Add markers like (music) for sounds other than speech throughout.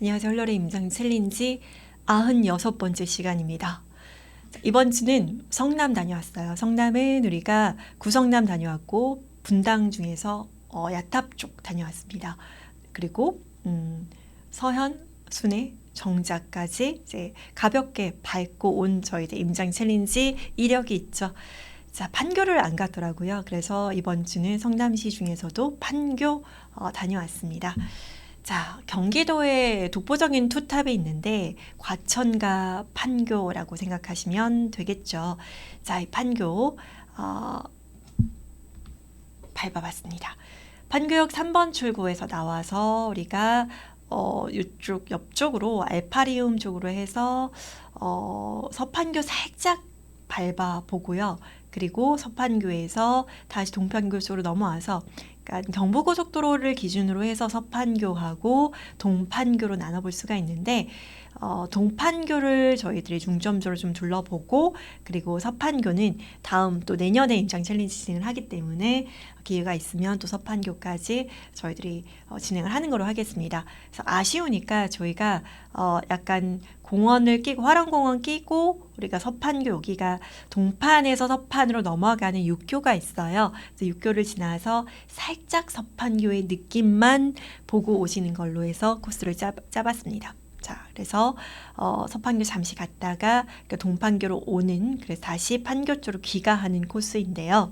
안녕하세요. 헐러의 임장 챌린지 96번째 시간입니다. 자, 이번 주는 성남 다녀왔어요. 성남은 우리가 구성남 다녀왔고 분당 중에서 어, 야탑 쪽 다녀왔습니다. 그리고 음, 서현, 순회, 정자까지 이제 가볍게 밟고 온 저희들 임장 챌린지 이력이 있죠. 자, 판교를 안 갔더라고요. 그래서 이번 주는 성남시 중에서도 판교 어, 다녀왔습니다. 자, 경기도에 독보적인 투탑이 있는데 과천과 판교라고 생각하시면 되겠죠. 자, 이 판교 어, 밟아봤습니다. 판교역 3번 출구에서 나와서 우리가 어, 이쪽 옆쪽으로 알파리움 쪽으로 해서 어, 서판교 살짝 밟아 보고요. 그리고 서판교에서 다시 동판교 쪽으로 넘어와서 그러니까 경부고속도로를 기준으로 해서 서판교하고 동판교로 나눠볼 수가 있는데 어, 동판교를 저희들이 중점적으로 좀 둘러보고 그리고 서판교는 다음 또 내년에 임장 챌린지 진행을 하기 때문에 기회가 있으면 또 서판교까지 저희들이 어, 진행을 하는 걸로 하겠습니다. 그래서 아쉬우니까 저희가 어, 약간 공원을 끼고 화랑공원 끼고 우리가 서판교 여기가 동판에서 서판으로 넘어가는 육교가 있어요. 그래서 육교를 지나서 살짝 서판교의 느낌만 보고 오시는 걸로 해서 코스를 짜, 짜봤습니다. 자, 그래서 어, 서판교 잠시 갔다가 그 동판교로 오는 그래서 다시 판교 쪽으로 귀가하는 코스인데요.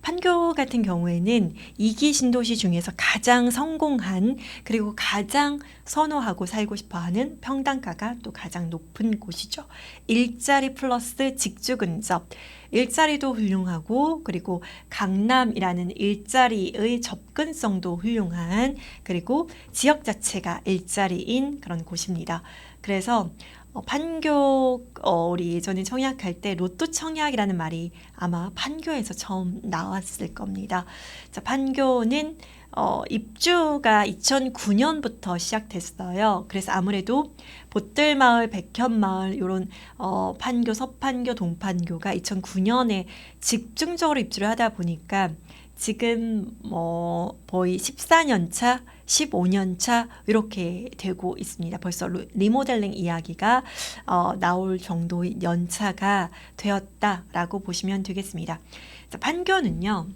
판교 같은 경우에는 이기 신도시 중에서 가장 성공한 그리고 가장 선호하고 살고 싶어하는 평당가가 또 가장 높은 곳이죠. 일자리 플러스 직주 근접. 일자리도 훌륭하고 그리고 강남이라는 일자리의 접근성도 훌륭한 그리고 지역 자체가 일자리인 그런 곳입니다. 그래서 어, 판교 어, 우리 예전에 청약할 때 로또 청약이라는 말이 아마 판교에서 처음 나왔을 겁니다. 자, 판교는 어, 입주가 2009년부터 시작됐어요. 그래서 아무래도 보뜰마을, 백현마을 이런 어, 판교, 서판교, 동판교가 2009년에 집중적으로 입주를 하다 보니까 지금 뭐 거의 14년 차, 15년 차 이렇게 되고 있습니다. 벌써 리모델링 이야기가 어, 나올 정도의 연차가 되었다라고 보시면 되겠습니다. 자, 판교는요.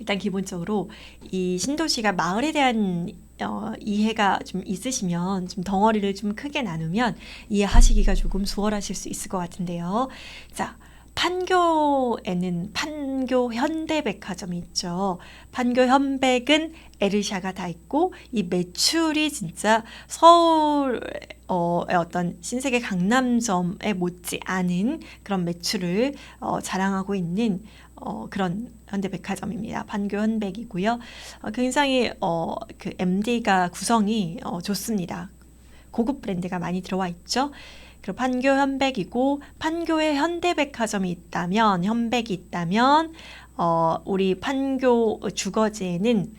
일단 기본적으로 이 신도시가 마을에 대한 어, 이해가 좀 있으시면 좀 덩어리를 좀 크게 나누면 이해하시기가 조금 수월하실 수 있을 것 같은데요. 자, 판교에는 판교 현대백화점이 있죠. 판교 현백은 에르샤가 다 있고 이 매출이 진짜 서울 어, 어떤 신세계 강남점에 못지 않은 그런 매출을 어, 자랑하고 있는 어, 그런 현대백화점입니다. 판교 현백이고요. 어, 굉장히 어, 그 MD가 구성이 어, 좋습니다. 고급 브랜드가 많이 들어와 있죠. 그리고 판교 현백이고 판교에 현대백화점이 있다면 현백이 있다면 어, 우리 판교 주거지에는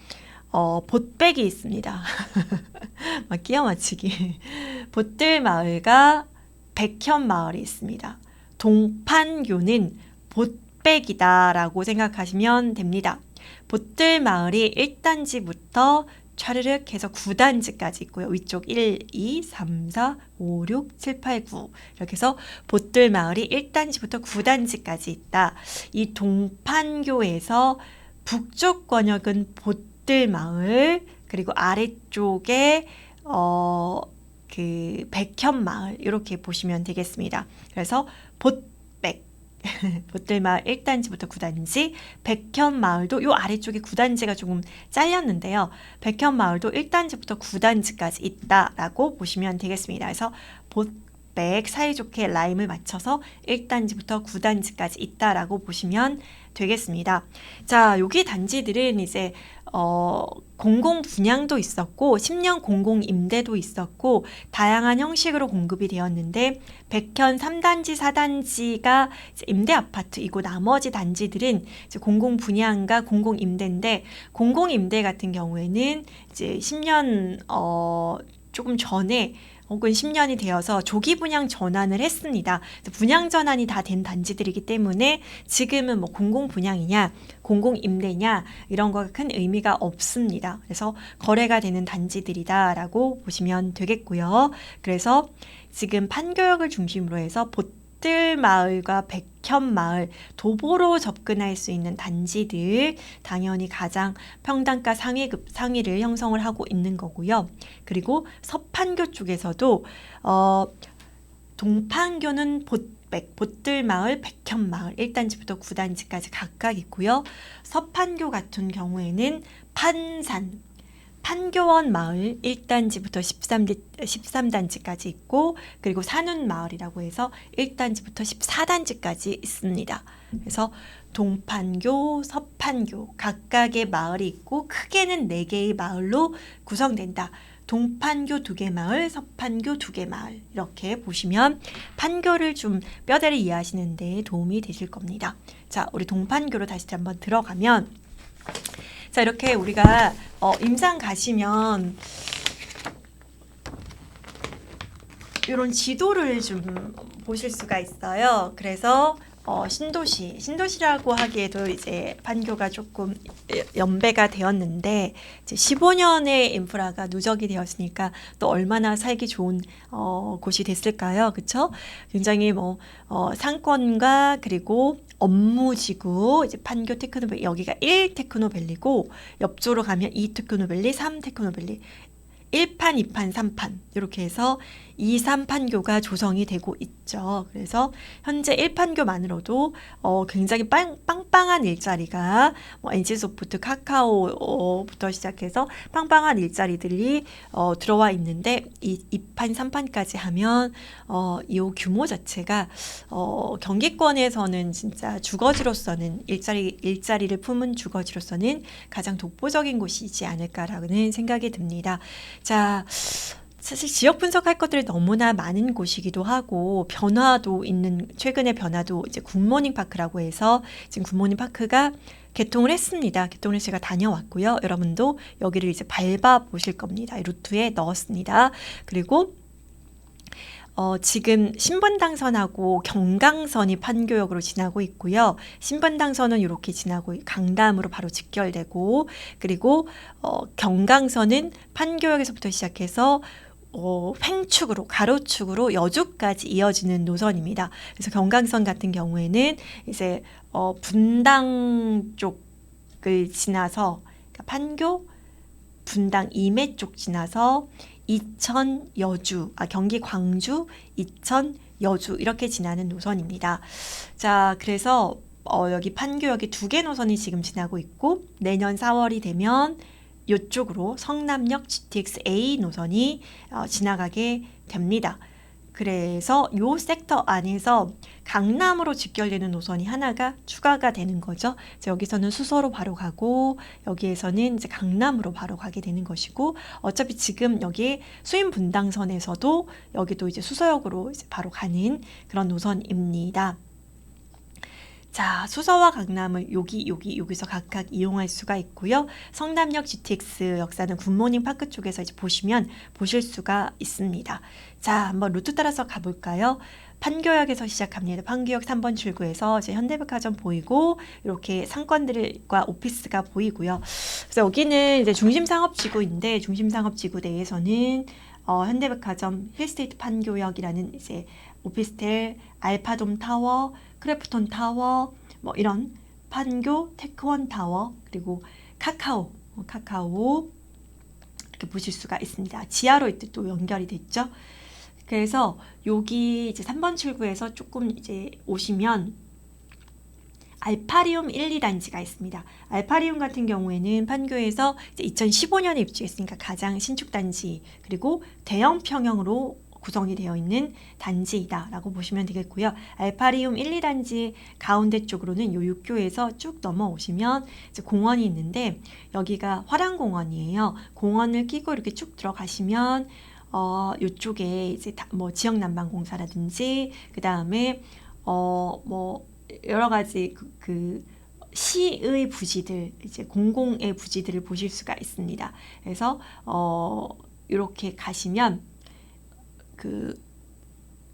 어, 보백이 있습니다. (laughs) 막 끼어 맞추기. 보뜰 마을과 백현 마을이 있습니다. 동판교는 보 백이다라고 생각하시면 됩니다. 보뜰 마을이 1단지부터 차르륵 해서 9단지까지 있고요. 위쪽 1, 2, 3, 4, 5, 6, 7, 8, 9 이렇게 해서 보뜰 마을이 1단지부터 9단지까지 있다. 이 동판교에서 북쪽 권역은 보뜰 마을 그리고 아래쪽에 어, 그 백현 마을 이렇게 보시면 되겠습니다. 그래서 보 (laughs) 보뜰마을 1단지부터 9단지, 백현마을도 요 아래쪽에 9단지가 조금 잘렸는데요. 백현마을도 1단지부터 9단지까지 있다라고 보시면 되겠습니다. 그래서 백 사이좋게 라임을 맞춰서 1단지부터 9단지까지 있다라고 보시면 되겠습니다. 자, 여기 단지들은 이제 어, 공공 분양도 있었고 10년 공공 임대도 있었고 다양한 형식으로 공급이 되었는데 백현 3단지, 4단지가 임대 아파트이고 나머지 단지들은 공공 분양과 공공 임대인데 공공 임대 같은 경우에는 이제 10년 어 조금 전에 혹은 10년이 되어서 조기 분양 전환을 했습니다. 분양 전환이 다 된 단지들이기 때문에 지금은 뭐 공공 분양이냐, 공공 임대냐 이런 거가 큰 의미가 없습니다. 그래서 거래가 되는 단지들이다라고 보시면 되겠고요. 그래서 지금 판교역을 중심으로 해서 보 뜰 마을과 백현 마을 도보로 접근할 수 있는 단지들 당연히 가장 평당가 상위급 상위를 형성을 하고 있는 거고요. 그리고 서판교 쪽에서도 어 동판교는 보백, 보뜰마을, 백현마을 1단지부터 9단지까지 각각 있고요. 서판교 같은 경우에는 판산, 판교원 마을 1단지부터 13, 13단지까지 있고 그리고 산운 마을이라고 해서 1단지부터 14단지까지 있습니다. 그래서 동판교, 서판교 각각의 마을이 있고 크게는 4개의 마을로 구성된다. 동판교 두 개 마을, 서판교 두 개 마을 이렇게 보시면 판교를 좀 뼈대를 이해하시는 데 도움이 되실 겁니다. 자, 우리 동판교로 다시 한번 들어가면 자 이렇게 우리가 어, 임상 가시면 이런 지도를 좀 보실 수가 있어요. 그래서 어, 신도시, 신도시라고 하기에도 이제 판교가 조금 연배가 되었는데 이제 15년의 인프라가 누적이 되었으니까 또 얼마나 살기 좋은 어, 곳이 됐을까요? 그렇죠? 굉장히 뭐 어, 상권과 그리고 업무지구 이제 판교 테크노밸리 여기가 1 테크노밸리고 옆쪽으로 가면 2 테크노밸리, 3 테크노밸리 1판, 2판, 3판 이렇게 해서 2, 3판교가 조성이 되고 있죠. 그래서 현재 1판교만으로도 어, 굉장히 빵, 빵빵한 일자리가 뭐 NC소프트, 카카오부터 시작해서 빵빵한 일자리들이 어, 들어와 있는데 이 2판, 3판까지 하면 어, 이 규모 자체가 어, 경기권에서는 진짜 주거지로서는 일자리 일자리를 품은 주거지로서는 가장 독보적인 곳이지 않을까라는 생각이 듭니다. 자, 사실 지역 분석할 것들이 너무나 많은 곳이기도 하고 변화도 있는 최근의 변화도 이제 굿모닝 파크라고 해서 지금 굿모닝 파크가 개통을 했습니다. 개통을 제가 다녀왔고요. 여러분도 여기를 이제 밟아 보실 겁니다. 이 루트에 넣었습니다. 그리고 어, 지금 신분당선하고 경강선이 판교역으로 지나고 있고요. 신분당선은 이렇게 지나고 강담으로 바로 직결되고 그리고 어, 경강선은 판교역에서부터 시작해서 어, 횡축으로 가로축으로 여주까지 이어지는 노선입니다. 그래서 경강선 같은 경우에는 이제 어, 분당 쪽을 지나서 그러니까 판교 분당 이매 쪽 지나서 이천 여주 아 경기 광주 이천 여주 이렇게 지나는 노선입니다. 자 그래서 어, 여기 판교역에 두개 노선이 지금 지나고 있고 내년 4월이 되면 이쪽으로 성남역 GTX A 노선이 어, 지나가게 됩니다. 그래서 요 섹터 안에서 강남으로 직결되는 노선이 하나가 추가가 되는 거죠. 여기서는 수서로 바로 가고 여기에서는 이제 강남으로 바로 가게 되는 것이고 어차피 지금 여기 수인 분당선에서도 여기도 이제 수서역으로 이제 바로 가는 그런 노선입니다. 자, 수서와 강남을 여기, 여기, 여기서 각각 이용할 수가 있고요. 성남역 GTX 역사는 굿모닝 파크 쪽에서 이제 보시면 보실 수가 있습니다. 자, 한번 루트 따라서 가볼까요? 판교역에서 시작합니다. 판교역 3번 출구에서 이제 현대백화점 보이고 이렇게 상권들과 오피스가 보이고요. 그래서 여기는 이제 중심 상업지구인데 중심 상업지구 내에서는 어, 현대백화점 힐스테이트 판교역이라는 이제 오피스텔 알파돔 타워 크래프톤 타워 뭐 이런 판교 테크원 타워 그리고 카카오 어, 카카오 이렇게 보실 수가 있습니다. 지하로 이때 또 연결이 됐죠. 그래서 여기 이제 3번 출구에서 조금 이제 오시면 알파리움 1, 2단지가 있습니다. 알파리움 같은 경우에는 판교에서 2015년에 입주했으니까 가장 신축 단지 그리고 대형 평형으로 구성이 되어 있는 단지이다라고 보시면 되겠고요. 알파리움 1, 2단지 가운데 쪽으로는 요 육교에서 쭉 넘어오시면 공원이 있는데 여기가 화랑공원이에요. 공원을 끼고 이렇게 쭉 들어가시면 어, 요쪽에 이제 뭐 지역 난방 공사라든지 그 다음에 어, 뭐 여러 가지 그, 그 시의 부지들 이제 공공의 부지들을 보실 수가 있습니다. 그래서 어 이렇게 가시면 그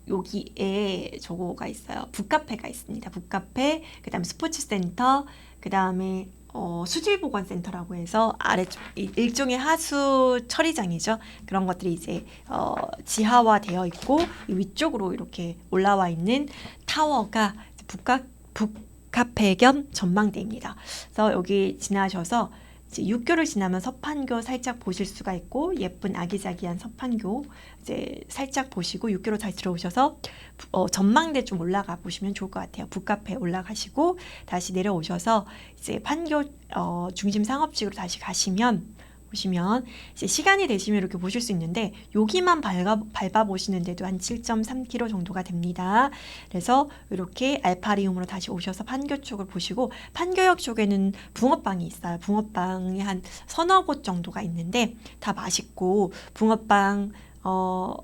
여기에 저거가 있어요. 북카페가 있습니다. 북카페, 그 다음에 스포츠센터, 그 다음에 어, 수질보건센터라고 해서 아래쪽 이- 일종의 하수 처리장이죠. 그런 것들이 이제 어, 지하화 되어 있고 이 위쪽으로 이렇게 올라와 있는 타워가 북카 북카페 겸 전망대입니다. 그래서 여기 지나셔서 이제 육교를 지나면 서판교 살짝 보실 수가 있고 예쁜 아기자기한 서판교 이제 살짝 보시고 육교로 다시 들어오셔서 부- 어, 전망대 좀 올라가 보시면 좋을 것 같아요. 북카페 올라가시고 다시 내려오셔서 이제 판교 어, 중심 상업지구로 다시 가시면 보시면 이제 시간이 되시면 이렇게 보실 수 있는데 여기만 밟아, 밟아 보시는데도 한 7.3km 정도가 됩니다. 그래서 이렇게 알파리움으로 다시 오셔서 판교 쪽을 보시고 판교역 쪽에는 붕어빵이 있어요. 붕어빵이 한 서너 곳 정도가 있는데 다 맛있고 붕어빵 어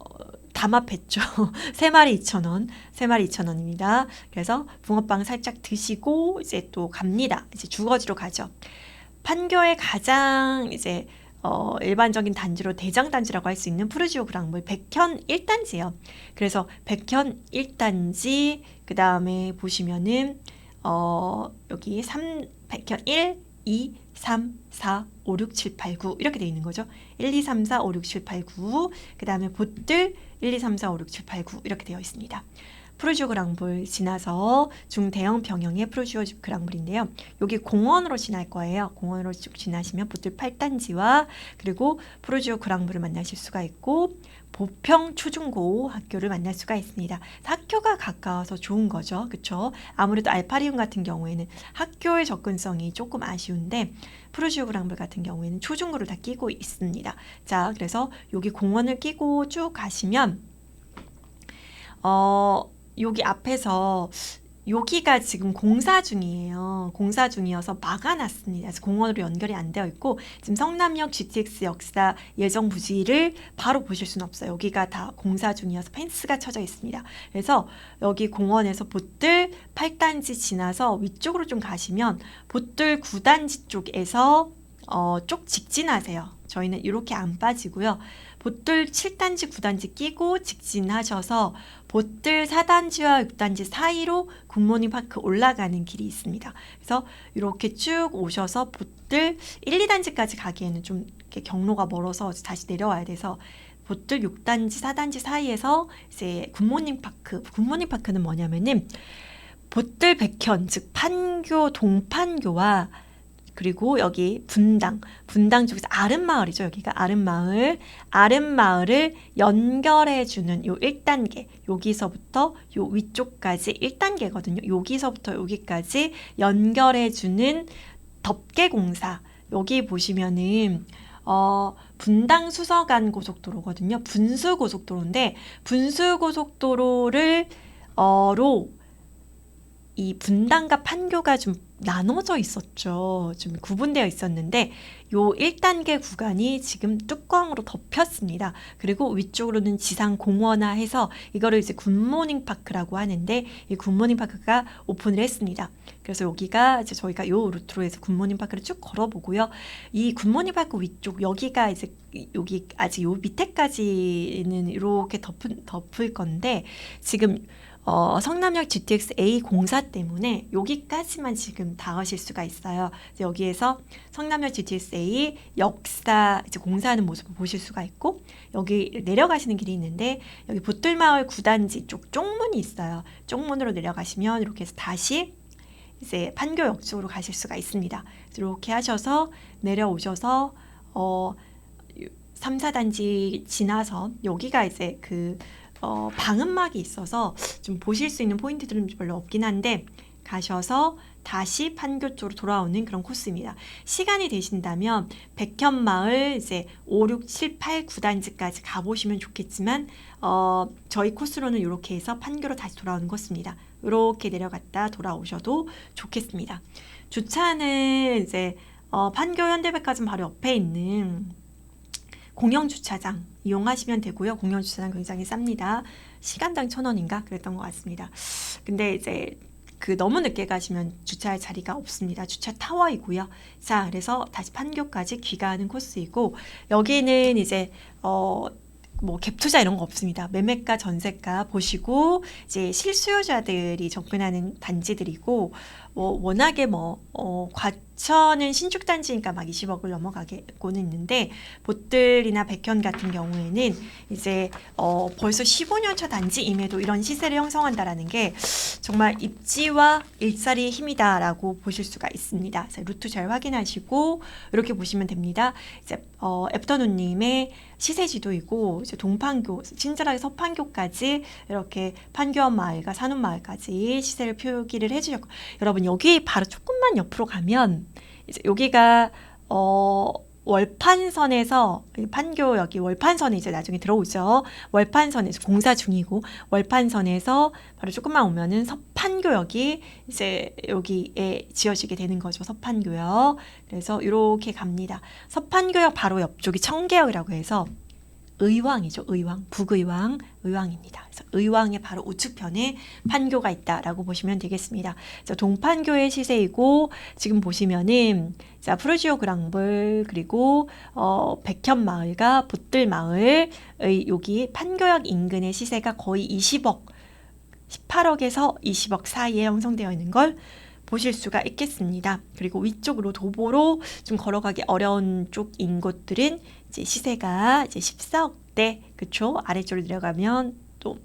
담합했죠. (laughs) 세 마리 2,000원, 세 마리 2,000원입니다. 그래서 붕어빵 살짝 드시고 이제 또 갑니다. 이제 주거지로 가죠. 판교의 가장 이제 어, 일반적인 단지로 대장 단지라고 할 수 있는 푸르지오 그랑물 백현 1단지예요. 그래서 백현 1단지 그 다음에 보시면은 어, 여기 3 백현 1, 2, 3, 4, 5, 6, 7, 8, 9 이렇게 돼 있는 거죠. 1, 2, 3, 4, 5, 6, 7, 8, 9. 그 다음에 보들 1, 2, 3, 4, 5, 6, 7, 8, 9 이렇게 되어 있습니다. 프로지오 그랑블 지나서 중대형 병영의 프로지오 그랑블인데요. 여기 공원으로 지날 거예요. 공원으로 쭉 지나시면 보틀 8단지와 그리고 프로지오 그랑블을 만나실 수가 있고 보평 초중고 학교를 만날 수가 있습니다. 학교가 가까워서 좋은 거죠. 그렇죠? 아무래도 알파리움 같은 경우에는 학교의 접근성이 조금 아쉬운데 프로지오 그랑블 같은 경우에는 초중고를 다 끼고 있습니다. 자, 그래서 여기 공원을 끼고 쭉 가시면 어, 여기 앞에서 여기가 지금 공사 중이에요. 공사 중이어서 막아놨습니다. 그래서 공원으로 연결이 안 되어 있고 지금 성남역 GTX 역사 예정 부지를 바로 보실 수는 없어요. 여기가 다 공사 중이어서 펜스가 쳐져 있습니다. 그래서 여기 공원에서 보뜰 8단지 지나서 위쪽으로 좀 가시면 보뜰 9단지 쪽에서 어, 쪽 직진하세요. 저희는 이렇게 안 빠지고요. 보뜰 7단지, 9단지 끼고 직진하셔서 보뜰 4단지와 6단지 사이로 굿모닝 파크 올라가는 길이 있습니다. 그래서 이렇게 쭉 오셔서 보뜰 1, 2단지까지 가기에는 좀 경로가 멀어서 다시 내려와야 돼서 보뜰 6단지, 4단지 사이에서 이제 굿모닝 파크, 굿모닝 파크는 뭐냐면은 보뜰 백현, 즉 판교, 동판교와 그리고 여기 분당, 분당 쪽에서 아름마을이죠. 여기가 아름마을, 아름마을을 연결해주는 요 1단계, 여기서부터 요 위쪽까지 1단계거든요. 여기서부터 여기까지 연결해주는 덮개공사. 여기 보시면은 어, 분당 수서간 고속도로거든요. 분수 고속도로인데 분수 고속도로를 어로 이 분당과 판교가 좀 나눠져 있었죠. 좀 구분되어 있었는데 요 1단계 구간이 지금 뚜껑으로 덮였습니다. 그리고 위쪽으로는 지상 공원화해서 이거를 이제 굿모닝 파크라고 하는데 이 굿모닝 파크가 오픈을 했습니다. 그래서 여기가 이제 저희가 요 루트로 해서 굿모닝 파크를 쭉 걸어보고요. 이 굿모닝 파크 위쪽 여기가 이제 여기 아직 요 밑에까지는 이렇게 덮은, 덮을 건데 지금 어, 성남역 GTX A 공사 때문에 여기까지만 지금 닿으실 수가 있어요. 여기에서 성남역 GTX A 역사 이제 공사하는 모습을 보실 수가 있고 여기 내려가시는 길이 있는데 여기 보뜰마을 구단지 쪽 쪽문이 있어요. 쪽문으로 내려가시면 이렇게 해서 다시 이제 판교역 쪽으로 가실 수가 있습니다. 이렇게 하셔서 내려오셔서 어 3, 4단지 지나서 여기가 이제 그 어, 방음막이 있어서 좀 보실 수 있는 포인트들은 별로 없긴 한데 가셔서 다시 판교 쪽으로 돌아오는 그런 코스입니다. 시간이 되신다면 백현마을 이제 5, 6, 7, 8, 9단지까지 가보시면 좋겠지만 어, 저희 코스로는 이렇게 해서 판교로 다시 돌아오는 코스입니다. 이렇게 내려갔다 돌아오셔도 좋겠습니다. 주차는 이제 어, 판교 현대백화점 바로 옆에 있는 공영 주차장 이용하시면 되고요. 공영 주차장 굉장히 쌉니다. 시간당 천 원인가 그랬던 것 같습니다. 근데 이제 그 너무 늦게 가시면 주차할 자리가 없습니다. 주차 타워이고요. 자, 그래서 다시 판교까지 귀가하는 코스이고 여기는 이제 어. 뭐 갭투자 이런 거 없습니다. 매매가, 전세가 보시고 이제 실수요자들이 접근하는 단지들이고 뭐 워낙에 뭐 어, 과 천은 신축 단지니까 막 20억을 넘어가고는 있는데 보틀이나 백현 같은 경우에는 이제 어, 벌써 15년 차 단지임에도 이런 시세를 형성한다라는 게 정말 입지와 일자리의 힘이다라고 보실 수가 있습니다. 루트 잘 확인하시고 이렇게 보시면 됩니다. 이제 어, 애프터눈님의 시세 지도이고 이제 동판교, 친절하게 서판교까지 이렇게 판교원 마을과 산원 마을까지 시세를 표기를 해주셨고 여러분 여기 바로 조금만 옆으로 가면 이제 여기가 어 월판선에서 판교 여기 월판선에 이제 나중에 들어오죠. 월판선에서 공사 중이고 월판선에서 바로 조금만 오면은 서판교역이 이제 여기에 지어지게 되는 거죠. 서판교역. 그래서 이렇게 갑니다. 서판교역 바로 옆쪽이 청계역이라고 해서 의왕이죠. 의왕, 북의왕, 의왕입니다. 그래서 의왕의 바로 우측편에 판교가 있다라고 보시면 되겠습니다. 자, 동판교의 시세이고 지금 보시면은 자 프로지오 그랑블 그리고 어, 백현 마을과 붙들 마을의 여기 판교역 인근의 시세가 거의 20억, 18억에서 20억 사이에 형성되어 있는 걸 보실 수가 있겠습니다. 그리고 위쪽으로 도보로 좀 걸어가기 어려운 쪽인 곳들은 이제 시세가 이제 14억대, 그쵸? 아래쪽으로 내려가면 또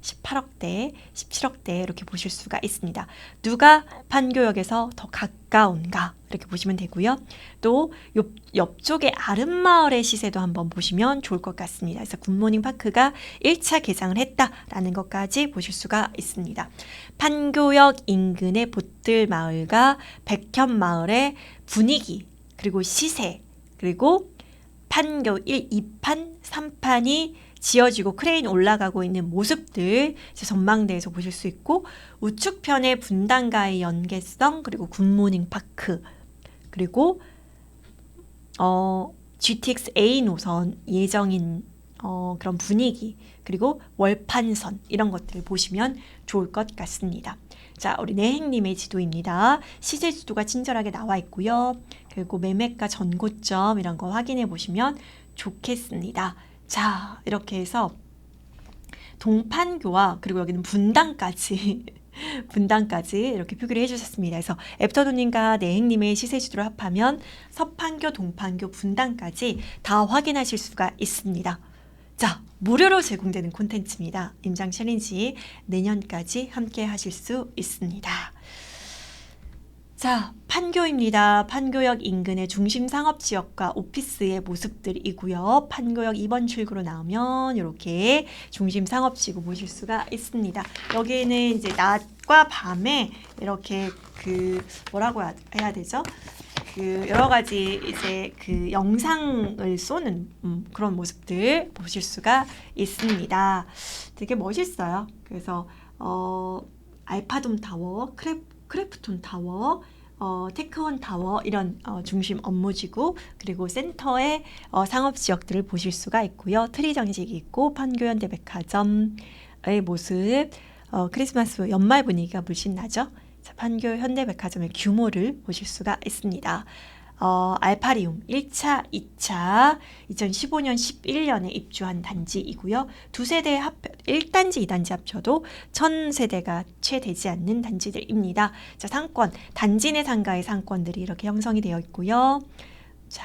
18억대, 17억대 이렇게 보실 수가 있습니다. 누가 판교역에서 더 가까운가 이렇게 보시면 되고요. 또 옆, 옆쪽에 아름마을의 시세도 한번 보시면 좋을 것 같습니다. 그래서 굿모닝 파크가 1차 개장을 했다라는 것까지 보실 수가 있습니다. 판교역 인근의 보틀 마을과 백현 마을의 분위기 그리고 시세 그리고 판교 1, 2판, 3판이 지어지고 크레인 올라가고 있는 모습들 전망대에서 보실 수 있고 우측편의 분당가의 연계성 그리고 굿모닝 파크 그리고 어, GTX A 노선 예정인 어, 그런 분위기 그리고 월판선 이런 것들을 보시면 좋을 것 같습니다. 자, 우리 내행님의 지도입니다. 시세 지도가 친절하게 나와 있고요. 그리고 매매가 전고점 이런 거 확인해 보시면 좋겠습니다. 자, 이렇게 해서 동판교와 그리고 여기는 분당까지 (laughs) 분당까지 이렇게 표기를 해주셨습니다. 그래서 애프터도님과 내행님의 시세 지도를 합하면 서판교, 동판교, 분당까지 다 확인하실 수가 있습니다. 자, 무료로 제공되는 콘텐츠입니다. 임장 챌린지 내년까지 함께 하실 수 있습니다. 자, 판교입니다. 판교역 인근의 중심 상업 지역과 오피스의 모습들이고요. 판교역 2번 출구로 나오면 이렇게 중심 상업 지구 보실 수가 있습니다. 여기는 이제 낮과 밤에 이렇게 그 뭐라고 해야 되죠? 그 여러 가지 이제 그 영상을 쏘는 음, 그런 모습들 보실 수가 있습니다. 되게 멋있어요. 그래서 어, 알파돔 타워, 크래, 크래프톤 타워, 어, 테크원 타워 이런 어, 중심 업무지구 그리고 센터의 어, 상업 지역들을 보실 수가 있고요. 트리 정식이 있고 판교현대 백화점의 모습, 어, 크리스마스 연말 분위기가 물씬 나죠. 판교 현대백화점의 규모를 보실 수가 있습니다. 어, 알파리움 1차, 2차 2015년 11년에 입주한 단지이고요. 두 세대 합 1단지, 2단지 합쳐도 1000세대가 채 되지 않는 단지들입니다. 자, 상권, 단지 내 상가의 상권들이 이렇게 형성이 되어 있고요. 자,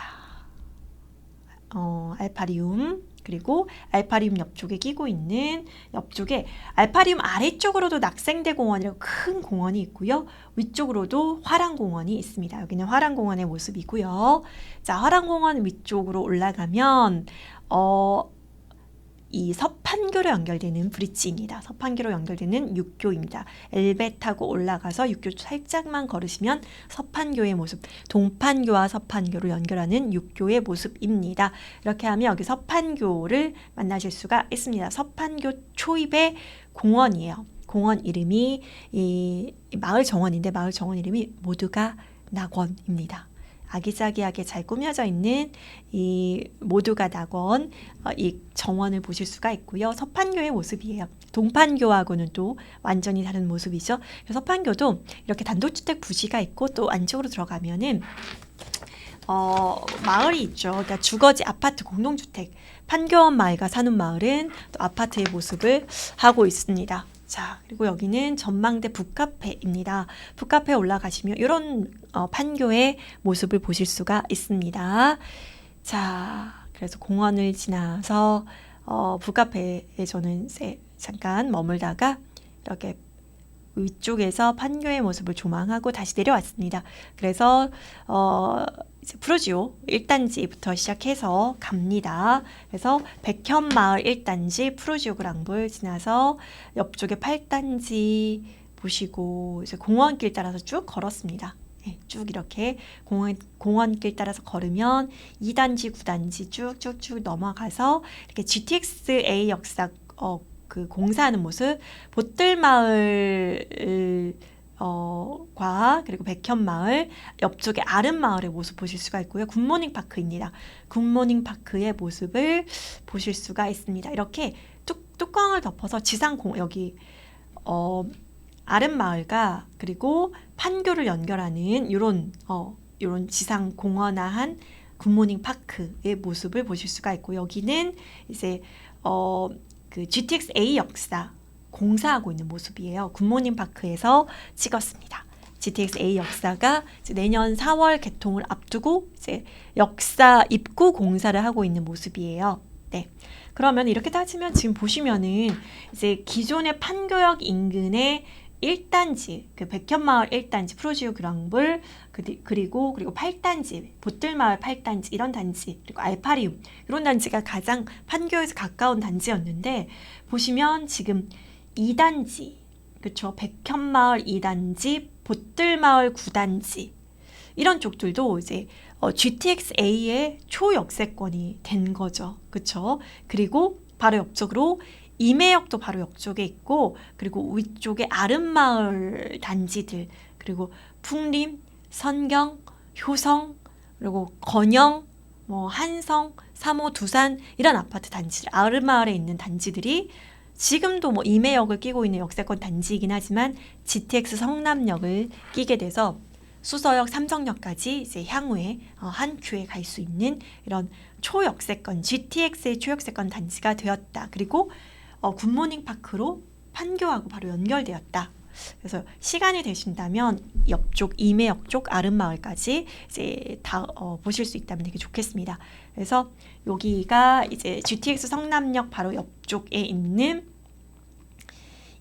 어, 알파리움 그리고 알파리움 옆쪽에 끼고 있는 옆쪽에 알파리움 아래쪽으로도 낙생대 공원이라고 큰 공원이 있고요. 위쪽으로도 화랑공원이 있습니다. 여기는 화랑공원의 모습이고요. 자, 화랑공원 위쪽으로 올라가면 어, 이 서판교로 연결되는 브릿지입니다. 서판교로 연결되는 육교입니다. 엘베 타고 올라가서 육교 살짝만 걸으시면 서판교의 모습, 동판교와 서판교로 연결하는 육교의 모습입니다. 이렇게 하면 여기 서판교를 만나실 수가 있습니다. 서판교 초입의 공원이에요. 공원 이름이 이 마을 정원인데 마을 정원 이름이 모두가 낙원입니다. 아기자기하게 잘 꾸며져 있는 이 모두가 낙원 어, 이 정원을 보실 수가 있고요. 서판교의 모습이에요. 동판교하고는 또 완전히 다른 모습이죠. 서판교도 이렇게 단독주택 부지가 있고 또 안쪽으로 들어가면은 어, 마을이 있죠. 그러니까 주거지 아파트 공동주택 판교원 마을과 사는 마을은 또 아파트의 모습을 하고 있습니다. 자, 그리고 여기는 전망대 북카페입니다. 북카페 올라가시면 이런 어, 판교의 모습을 보실 수가 있습니다. 자, 그래서 공원을 지나서 어, 북카페에 저는 이제 잠깐 머물다가 이렇게 위쪽에서 판교의 모습을 조망하고 다시 내려왔습니다. 그래서 어, 프로지오 1단지부터 시작해서 갑니다. 그래서 백현마을 1단지 프로지오 그랑블 지나서 옆쪽에 8단지 보시고 이제 공원길 따라서 쭉 걸었습니다. 네, 쭉 이렇게 공원, 공원길 따라서 걸으면 2단지, 9단지 쭉쭉쭉 넘어가서 이렇게 GTX-A 역사 어, 그 공사하는 모습 보뜰마을 어, 과 그리고 백현마을 옆쪽에 아름마을의 모습 보실 수가 있고요. 굿모닝 파크입니다. 굿모닝 파크의 모습을 보실 수가 있습니다. 이렇게 뚝, 뚜껑을 덮어서 지상공 여기 어, 아름마을과 그리고 판교를 연결하는 이런 어, 이런 지상 공원화한 굿모닝 파크의 모습을 보실 수가 있고 여기는 이제 어, 그 GTX A 역사 공사하고 있는 모습이에요. 굿모닝 파크에서 찍었습니다. GTX A 역사가 내년 4월 개통을 앞두고 이제 역사 입구 공사를 하고 있는 모습이에요. 네. 그러면 이렇게 따지면 지금 보시면은 이제 기존의 판교역 인근의 1단지, 그 백현마을 1단지, 프로지오 그랑블, 그리고 그리고 8단지, 보뜰마을 8단지 이런 단지, 그리고 알파리움 이런 단지가 가장 판교에서 가까운 단지였는데 보시면 지금 2단지, 그렇죠? 백현마을 2단지, 보뜰마을 9단지 이런 쪽들도 이제 어, GTX-A의 초역세권이 된 거죠. 그렇죠? 그리고 바로 옆쪽으로 임해역도 바로 옆쪽에 있고 그리고 위쪽에 아름마을 단지들 그리고 풍림, 선경, 효성 그리고 건영, 뭐 한성, 삼호, 두산 이런 아파트 단지들 아름마을에 있는 단지들이 지금도 뭐 임해역을 끼고 있는 역세권 단지이긴 하지만 GTX 성남역을 끼게 돼서 수서역, 삼성역까지 이제 향후에 어, 한 큐에 갈 수 있는 이런 초역세권 GTX의 초역세권 단지가 되었다. 그리고 어, 굿모닝 파크로 판교하고 바로 연결되었다. 그래서 시간이 되신다면 옆쪽 임해역 쪽 아름마을까지 이제 다 어, 보실 수 있다면 되게 좋겠습니다. 그래서 여기가 이제 GTX 성남역 바로 옆쪽에 있는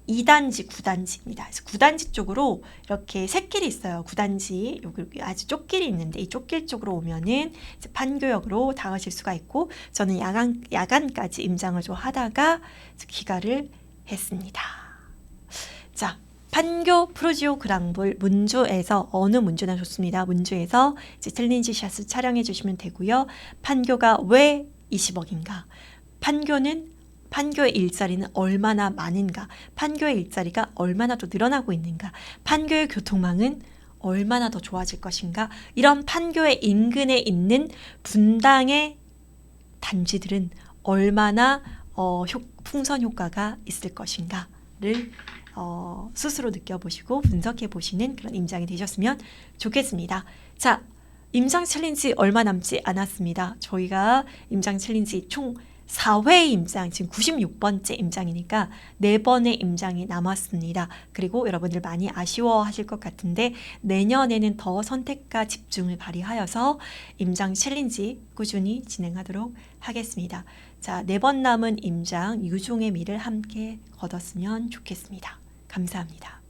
2단지, 9단지입니다. 그래서 9단지 쪽으로 이렇게 샛길이 있어요. 9단지 여기 아주 쪽길이 있는데 이 쪽길 쪽으로 오면은 이제 판교역으로 다가실 수가 있고 저는 야간 야간까지 임장을 좀 하다가 귀가를 했습니다. 자, 판교 프로지오 그랑블 문주에서 어느 문주나 좋습니다. 문주에서 이제 챌린지 샷을 촬영해 주시면 되고요. 판교가 왜 20억인가? 판교는 판교의 일자리는 얼마나 많은가? 판교의 일자리가 얼마나 더 늘어나고 있는가? 판교의 교통망은 얼마나 더 좋아질 것인가? 이런 판교의 인근에 있는 분당의 단지들은 얼마나 어, 효, 풍선 효과가 있을 것인가를 어, 스스로 느껴보시고 분석해 보시는 그런 임장이 되셨으면 좋겠습니다. 자, 임장 챌린지 얼마 남지 않았습니다. 저희가 임장 챌린지 총 4회 임장, 지금 96번째 임장이니까 4번의 임장이 남았습니다. 그리고 여러분들 많이 아쉬워 하실 것 같은데 내년에는 더 선택과 집중을 발휘하여서 임장 챌린지 꾸준히 진행하도록 하겠습니다. 자, 4번 남은 임장 유종의 미를 함께 거뒀으면 좋겠습니다. 감사합니다.